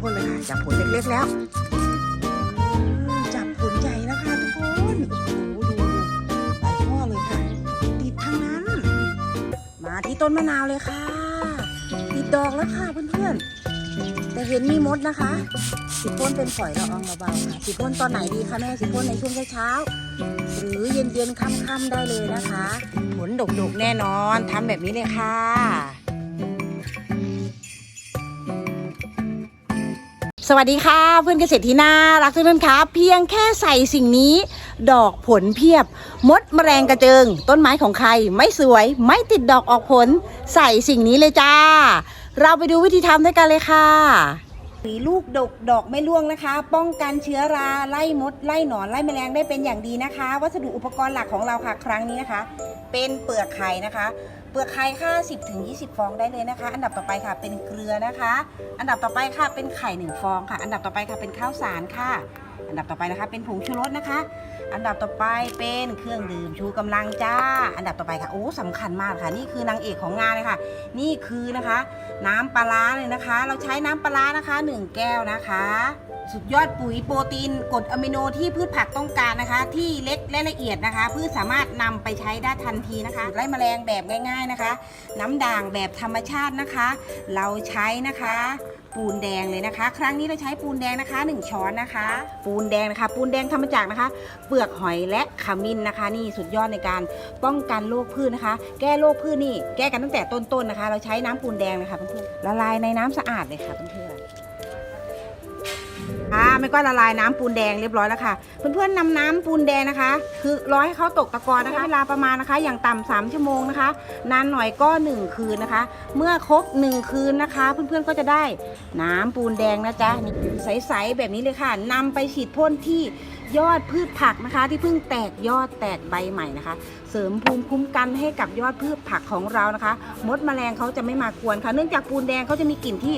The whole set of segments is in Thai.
พ่นเลยค่ะจากผลเล็กๆแล้ว จับผลใหญ่แล้วค่ะทุกคนโอ้โหดูดูหลายช่อเลยค่ะ ติดทั้งนั้น มาที่ต้นมะนาวเลยค่ะ ติดดอกแล้วค่ะเพื่อนๆ แต่เห็นมีมดนะคะ สิพ่นเป็นฝอยละอองเบาๆค่ะ สิพ่นตอนไหนดีคะแม่ สิพ่นในช่วงเช้าหรือเย็นๆค่ำๆได้เลยนะคะ ผลดกๆแน่นอนทำแบบนี้เลยค่ะ สวัสดีค่ะเพื่อนเกษตรที่น่ารักทุกท่านครับเพียงแค่ใส่สิ่งนี้ ดอกผลเพียบ มดแมลงกระเจิง ต้นไม้ของใคร ไม่สวย ไม่ติดดอกออกผล ใส่สิ่งนี้เลยจ้า เราไปดูวิธีทำด้วยกันเลยค่ะสีลูกดกดอกไม่ร่วงนะคะ ป้องกันเชื้อราไล่มด ไล่หนอนไล่แมลงได้เป็นอย่างดีนะคะ วัสดุอุปกรณ์หลักของเราค่ะครั้งนี้นะคะ เป็นเปลือกไข่นะคะ ปลือกไข่ค่ะ 10ถึง20 ฟองได้เลยนะคะ อันดับต่อไปค่ะเป็นเกลือนะคะ อันดับต่อไปค่ะเป็นไข่หนึ่งฟองค่ะ อันดับต่อไปค่ะเป็นข้าวสารค่ะ อันดับต่อไปนะคะ เป็นผงชูรสนะคะ อันดับต่อไปเป็นเครื่องดื่มชูกำลังจ้า อันดับต่อไปค่ะโอ้สำคัญมากค่ะ นี่คือนางเอกของงานเลยค่ะ นี่คือนะคะ น้ำปลาร้าเลยนะคะ เราใช้น้ำปลาร้านะคะ 1 แก้วนะคะ สุดยอดปุ๋ยโปรตีนกรดอะมิโนที่พืชผักต้องการนะคะ ที่เล็กและละเอียดนะคะ พืชสามารถนำไปใช้ได้ทันทีนะคะไล่แมลงแบบง่าย ๆนะคะ น้ำด่างแบบธรรมชาตินะคะ เราใช้นะคะปูนแดงเลยนะคะ ครั้งนี้เราใช้ปูนแดงนะคะ 1 ช้อนนะคะ ปูนแดงนะคะ ปูนแดงทำมาจากนะคะ เปลือกหอยและขมิ้นนะคะ นี่สุดยอดในการป้องกันโรคพืชนะคะ แก้โรคพืชนี่ แก้กันตั้งแต่ต้นๆนะคะ เราใช้น้ำปูนแดงนะคะเพื่อนๆละลายในน้ำสะอาดเลยค่ะเพื่อนๆาไม่ก็ละลายน้ำปูนแดงเรียบร้อยแล้วค่ะ เพื่อนๆนำน้ำปูนแดงนะคะ คือร้อยให้เขาตกตะกอนนะคะเวลาประมาณนะคะ อย่างต่ำสามชั่วโมงนะคะ นานหน่อยก็ 1 คืนนะคะ เมื่อครบ 1 คืนนะคะ เพื่อนๆก็จะได้น้ำปูนแดงนะจ๊ะใสๆแบบนี้เลยค่ะนำไปฉีดพ่นที่ยอดพืชผักนะคะ ที่เพิ่งแตกยอดแตกใบใหม่นะคะ เสริมภูมิคุ้มกันให้กับยอดพืชผักของเรานะคะ มดแมลงเขาจะไม่มากวนค่ะ เนื่องจากปูนแดงเขาจะมีกลิ่นที่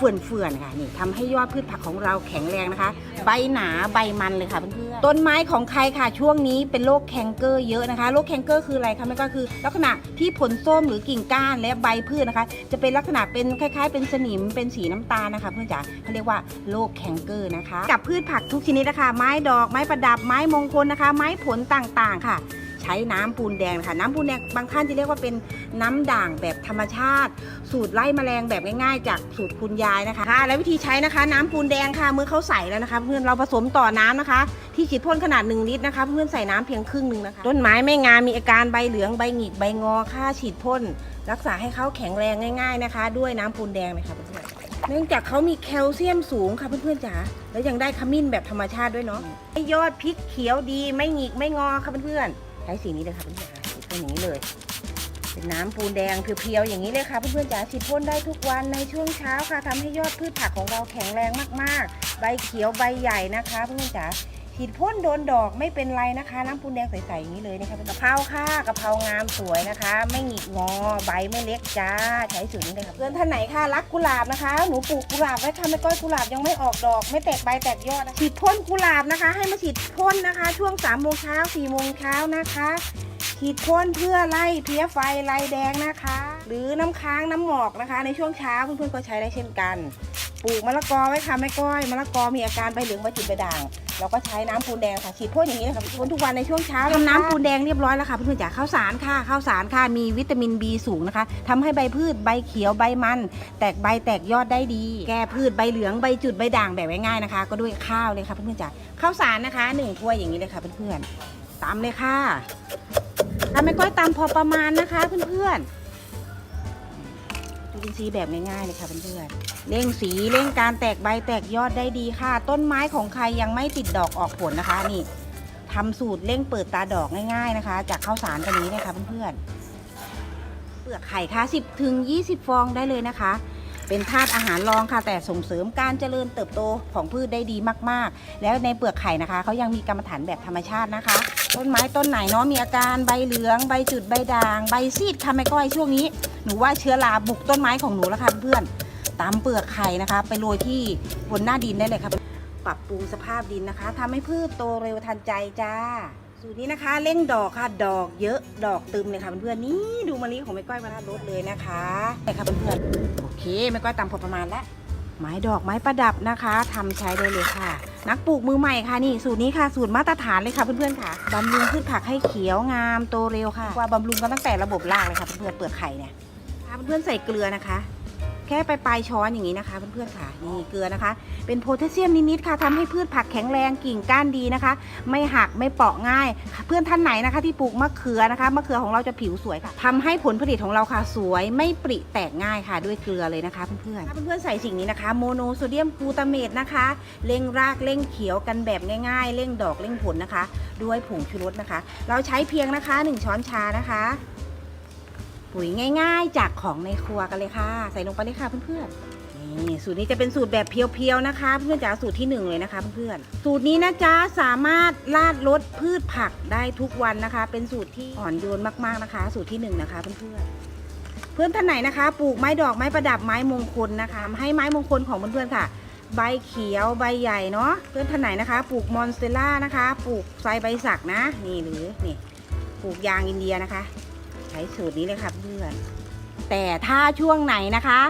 เฟื่อนๆค่ะนี่ทำให้ยอดพืชผักของเราแข็งแรงนะคะ ใบหนาใบมันเลยค่ะเพื่อนๆต้นไม้ของใครค่ะช่วงนี้เป็นโรคแคนเกอร์เยอะนะคะโรคแคนเกอร์คืออะไรคะมันก็คือ ลักษณะที่ผลส้มหรือกิ่งก้านและใบพืชนะคะ จะเป็นลักษณะเป็นคล้าย ๆ เป็นสนิมเป็นสีน้ำตาลนะคะ เพื่อนจ๋าเขาเรียกว่าโรคแคนเกอร์นะคะ กับพืชผักทุกชนิดนะคะ ไม้ดอกไม้ประดับไม้มงคลนะคะ ไม้ผลต่างๆค่ะใช้น้ำปูนแดงค่ะ น้ำปูนแดงบางท่านจะเรียกว่าเป็นน้ำด่างแบบธรรมชาติ สูตรไล่แมลงแบบง่ายๆ จากสูตรคุณยายนะคะค่ะและวิธีใช้นะคะ น้ำปูนแดงค่ะเมื่อเขาใส่แล้วนะคะ เพื่อนเราผสมต่อน้ำนะคะ ที่ฉีดพ่นขนาด 1 ลิตรนะคะ เพื่อนใส่น้ำเพียงครึ่งหนึ่งนะคะ ต้นไม้ไม่งามมีอาการใบเหลืองใบหงิกใบงอค่าฉีดพ่นรักษาให้เขาแข็งแรงง่าย ๆนะคะ ด้วยน้ำปูนแดงเลยค่ะเพื่อนๆเนื่องจากเขามีแคลเซียมสูงค่ะเพื่อนๆจ๋า แล้วยังได้ขมิ้นแบบธรรมชาติด้วยเนาะให้ยอดพริกเขียวดีไม่หงิกไม่งอค่ะเพื่อนๆ ใช้สีนี้เลยค่ะเพื่อนๆฉีดพ่นอย่างนี้เลย เป็นน้ำปูนแดงเพียวๆอย่างนี้เลยค่ะเพื่อนๆจ๋าฉีดพ่นได้ทุกวันในช่วงเช้าค่ะทำให้ยอดพืชผักของเราแข็งแรงมากๆ ใบเขียวใบใหญ่นะคะเพื่อนๆจ๋า ฉีดพ่นโดนดอกไม่เป็นไรนะคะ น้ำปูนแดงใสๆอย่างนี้เลยนะคะเป็นกะเพราค่ะกะเพรางามสวยนะคะ ไม่หงิกงอใบไม่เล็กจ้าใช้สูตรนี้เลยค่ะเพื่อนท่านไหนค่ะรักกุหลาบนะคะ หนูปลูกกุหลาบไว้ค่ะไม่ก้อยกุหลาบยังไม่ออกดอก ไม่แตกใบแตกยอดฉีดพ่นกุหลาบนะคะ ให้มาฉีดพ่นนะคะ ช่วง3ามโมงเช้าสี่โมงเช้านะคะฉีดพ่นเพื่อไล่เพี้ยไฟไล่แดงนะคะ หรือน้ำค้างน้ำหมอกนะคะ ในช่วงเช้าเพื่อนๆก็ใช้ได้เช่นกัน ปลูกมะละกอไว้ค่ะแม่ก้อยมะละกอมีอาการใบเหลืองใบจุดใบด่าง เราก็ใช้น้ำปูนแดงค่ะฉีดพ่นอย่างนี้นะคะพ่นทุกวันในช่วงเช้าทำน้ำปูนแดงเรียบร้อยแล้วค่ะเพื่อนๆจ๋าข้าวสารค่ะข้าวสารค่ะมีวิตามิน B สูงนะคะทำให้ใบพืชใบเขียวใบมัน แตกใบแตกยอดได้ดี แก้พืชใบเหลืองใบจุดใบด่างแบบง่ายๆนะคะ ก็ด้วยข้าวเลยค่ะเพื่อนๆจ๋าข้าวสารนะคะหนึ่งถ้วยอย่างนี้เลยค่ะเพื่อนๆตามเลยค่ะทำให้ก้อยตามพอประมาณนะคะเพื่อนๆ ดินทรีย์แบบง่ายๆเลยค่ะเพื่อนๆเร่งสีเร่งการแตกใบแตกยอดได้ดีค่ะ ต้นไม้ของใครยังไม่ติดดอกออกผลนะคะนี่ทำสูตรเร่งเปิดตาดอกง่ายๆนะคะ จากข้าวสารตัวนี้นะคะเพื่อนๆเปลือกไข่ค่ะ10ถึง20 ฟองได้เลยนะคะ เป็นธาตุอาหารรองค่ะ แต่ส่งเสริมการเจริญเติบโตของพืชได้ดีมากๆ แล้วในเปลือกไข่นะคะเขายังมีกรรมฐานแบบธรรมชาตินะคะ ต้นไม้ต้นไหนเนาะมีอาการใบเหลือง ใบจุดใบด่าง ใบซีดค่ะแม่ก้อยช่วงนี้หนูว่าเชื้อราบุกต้นไม้ของหนูแล้วค่ะเพื่อนตามเปลือกไข่นะคะ ไปโรยที่บนหน้าดินได้เลยค่ะปรับปรุงสภาพดินนะคะทำให้พืชโตเร็วทันใจจ้า สูตรนี้นะคะเร่งดอกค่ะดอกเยอะดอกตึมเลยค่ะเพื่อนๆนี่ดูมะลิของแม่ก้อยมาลดเลยนะคะนี่ค่ะเพื่อนๆโอเคแม่ก้อยตามพอประมาณแล้วไม้ดอกไม้ประดับนะคะทำใช้ได้เลยค่ะ นักปลูกมือใหม่ค่ะนี่สูตรนี้ค่ะสูตรมาตรฐานเลยค่ะเพื่อนๆค่ะบำรุงพืชผักให้เขียวงามโตเร็วค่ะว่าบำรุงกันตั้งแต่ระบบรากเลยค่ะเพื่อนๆเปลือกไข่เนี่ยเพื่อนๆใส่เกลือนะคะ ค่ไปปลายช้อนอย่างนี้นะคะเพื่อนๆค่ะนี่เกลือนะคะ เป็นโพแทสเซียมนิดๆค่ะทำให้พืชผักแข็งแรงกิ่งก้านดีนะคะ ไม่หักไม่เปราะง่าย เพื่อนท่านไหนนะคะ ที่ปลูกมะเขือนะคะมะเขือของเราจะผิวสวยค่ะทำให้ผลผลิตของเราค่ะสวยไม่ปริแตกง่ายค่ะ ด้วยเกลือเลยนะคะเพื่อนๆถ้าเพื่อนๆใส่สิ่งนี้นะคะโมโนโซเดียมกลูตาเมตนะคะเร่งรากเร่งเขียวกันแบบง่าย ๆเร่งดอกเร่งผลนะคะ ด้วยผงชูรสนะคะ เราใช้เพียงนะคะ 1 ช้อนชานะคะ ปุ๋ยง่ายๆ จากของในครัวกันเลยค่ะ ใส่ลงไปเลยค่ะเพื่อนๆนี่สูตรนี้จะเป็นสูตรแบบเพียวๆนะคะ เพื่อนๆจ๋าสูตรที่หนึ่งเลยนะคะเพื่อนๆสูตรนี้นะจ๊ะสามารถราดรสพืชผักได้ทุกวันนะคะ เป็นสูตรที่อ่อนโยนมากๆนะคะ สูตรที่หนึ่งนะคะ เพื่อนๆเพื่อนท่านไหนนะคะ ปลูกไม้ดอกไม้ประดับไม้มงคลนะคะให้ไม้มงคลของเพื่อนๆค่ะ ใบเขียวใบใหญ่เนาะเพื่อนท่านไหนนะคะ ปลูกมอนสเตลล่านะคะ ปลูกไซใบสักนะ นี่หรือนี่ปลูกยางอินเดียนะคะ ใช้สูตรนี้เลยค่ะเพื่อนแต่ถ้าช่วงไหนนะคะ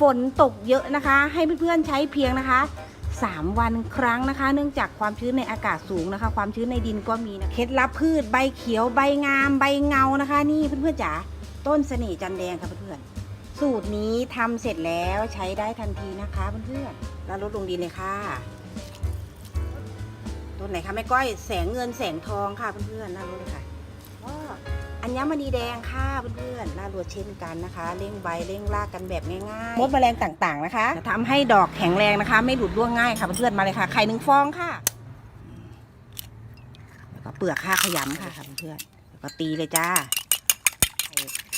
ฝนตกเยอะนะคะ ให้เพื่อนๆใช้เพียงนะคะ3 วันครั้งนะคะ เนื่องจากความชื้นในอากาศสูงนะคะ ความชื้นในดินก็มีนะเคล็ดลับพืชใบเขียวใบงามใบเงานะคะ นี่เพื่อนๆจ๋าต้นเสน่ห์จันแดงค่ะเพื่อนๆสูตรนี้ทำเสร็จแล้วใช้ได้ทันทีนะคะเพื่อนๆแล้วลดลงดินเลยค่ะ ต้นไหนคะแม่ก้อยแสงเงินแสงทองค่ะเพื่อนๆน่ารู้เลยค่ะ อัญมณีแดงค่ะเพื่อนๆน่ารัวเช่นกันนะคะเร่งใบเร่งรากกันแบบง่ายๆมดแมลงต่างๆนะคะจะทำให้ดอกแข็งแรงนะคะ ไม่หลุดร่วงง่ายค่ะเพื่อนๆมาเลยค่ะไข่หนึ่งฟองค่ะแล้วก็เปลือกค่าขยำค่ะเพื่อนๆแล้วก็ตีเลยจ้า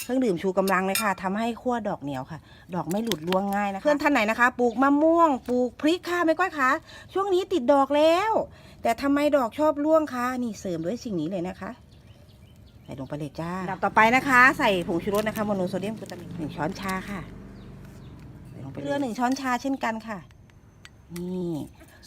เครื่องดื่มชูกำลังเลยค่ะทำให้ขั้วดอกเหนียวค่ะ ดอกไม่หลุดร่วงง่ายนะคะเพื่อนท่านไหนนะคะ ปลูกมะม่วง ปลูกพริกค่ะไม่ก้อยค่ะช่วงนี้ติดดอกแล้ว แต่ทำไมดอกชอบร่วงคะนี่เสริมด้วยสิ่งนี้เลยนะคะ ใส่ลงไปเลยจ้าอันดับต่อไปนะคะ ใส่ผงชูรสนะคะโมโนโซเดียมกลูตามิกหนึ่งช้อนชาค่ะใส่ลงไปเกลือหนึ่งช้อนชาเช่นกันค่ะ นี่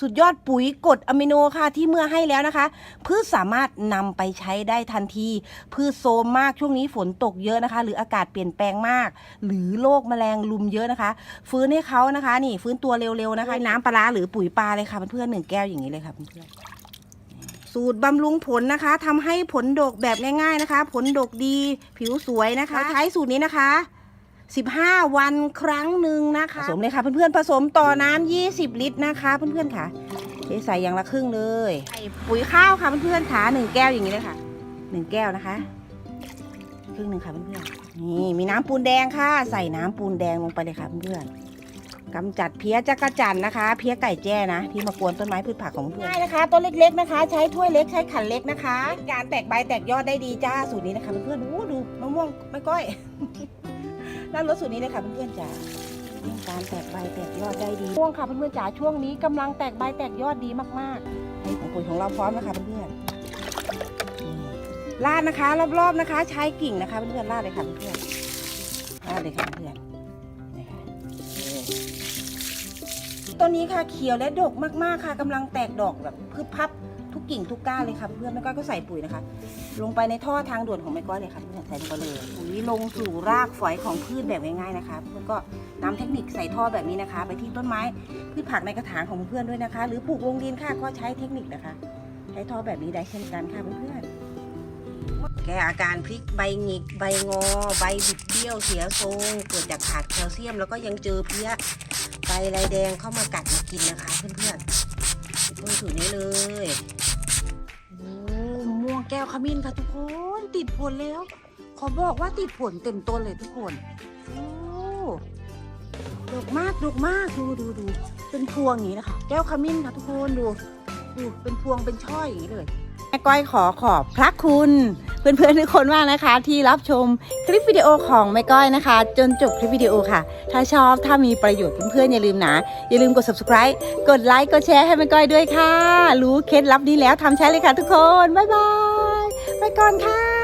สุดยอดปุ๋ยกรดอะมิโนค่ะที่เมื่อให้แล้วนะคะ พืชสามารถนำไปใช้ได้ทันที พืชโซมมากช่วงนี้ฝนตกเยอะนะคะ หรืออากาศเปลี่ยนแปลงมาก หรือโรคแมลงลุมเยอะนะคะ ฟื้นให้เขานะคะ นี่ฟื้นตัวเร็วๆนะคะ น้ำปลาร้าหรือปุ๋ยปลาเลยค่ะเพื่อนๆหนึ่งแก้วอย่างนี้เลยค่ะเพื่อนๆ สูตรบำรุงผลนะคะทำให้ผลดกแบบง่ายๆนะคะ ผลดกดีผิวสวยนะคะใช้สูตรนี้นะคะ 15 วันครั้งหนึ่งนะคะ ผสมเลยค่ะเพื่อนๆผสมต่อน้ำ20 ลิตรนะคะ เพื่อนๆค่ะเทใส่อย่างละครึ่งเลยใส่ปุ๋ยข้าวค่ะเพื่อนๆค่ะหนึ่งแก้วอย่างนี้เลยค่ะหนึ่งแก้วนะคะ ครึ่งหนึ่งค่ะเพื่อนๆนี่มีน้ำปูนแดงค่ะ ใส่น้ำปูนแดงลงไปเลยค่ะเพื่อนๆ กำจัดเพี้ยจักรจันนะคะ เพี้ยไก่แจ้นะ ที่มากวนต้นไม้พืชผักของเพื่อนง่ายนะคะต้นเล็กๆนะคะ ใช้ถ้วยเล็กใช้ขันเล็กนะคะ การแตกใบแตกยอดได้ดีจ้าสูตรนี้นะคะเพื่อนๆดูดูมะม่วงไม่ก้อยน่ารสสูตรนี้เลยค่ะเพื่อนๆจ๋าเป็นการแตกใบแตกยอดได้ดีช่วงค่ะเพื่อนๆจ๋าช่วงนี้กำลังแตกใบแตกยอดดีมากๆนี่ของปุ๋ยของเราพร้อมนะคะเพื่อนๆนี่ลาดนะคะ รอบๆนะคะ ใช้กิ่งนะคะเพื่อนๆลาดเลยค่ะเพื่อนๆลาดเลยค่ะเพื่อน ต้นนี้ค่ะเขียวและดกมากๆค่ะกำลังแตกดอกแบบพึบพับทุกกิ่งทุกก้านเลยค่ะเพื่อนแม่ก้อยก็ใส่ปุ๋ยนะคะ ลงไปในท่อทางด่วนของแม่ก้อยเลยค่ะเพื่อนใส่ลงไปเลยปุ๋ยลงสู่รากฝอยของพืชแบบง่ายๆนะคะ เพื่อนก็นำเทคนิคใส่ท่อแบบนี้นะคะ ไปที่ต้นไม้พืชผักในกระถางของเพื่อนด้วยนะคะ หรือปลูกลงดินค่ะก็ใช้เทคนิคนะคะ ใช้ท่อแบบนี้ได้เช่นกันค่ะเพื่อนแก้อาการพริกใบหงิกใบงอ ใบบิดเบี้ยวเสียทรงเกิดจากขาดแคลเซียม แล้วก็ยังเจอเพี้ย ใบลายแดงเข้ามากัดมากินนะคะเพื่อนๆต้นสูตรนี้เลยโอ้มะม่วงแก้วขมิ้นค่ะทุกคนติดผลแล้ว ขอบอกว่าติดผลเต็มต้นเลยทุกคนโอ้ดกมากดกมากดูดูดูเป็นพวงอย่างนี้นะคะ แก้วขมิ้นค่ะทุกคนดูดูเป็นพวงเป็นช่ออย่างนี้เลยแม่ก้อยขอขอบพระคุณ เพื่อนๆทุกคนมากนะคะ ที่รับชมคลิปวิดีโอของแม่ก้อยนะคะ จนจบคลิปวิดีโอค่ะ ถ้าชอบถ้ามีประโยชน์เพื่อนๆอย่าลืมนะ อย่าลืมกด subscribe กดไลค์กดแชร์ให้แม่ก้อยด้วยค่ะ รู้เคล็ดลับนี้แล้วทำใช้เลยค่ะทุกคนบ๊ายบายไปก่อนค่ะ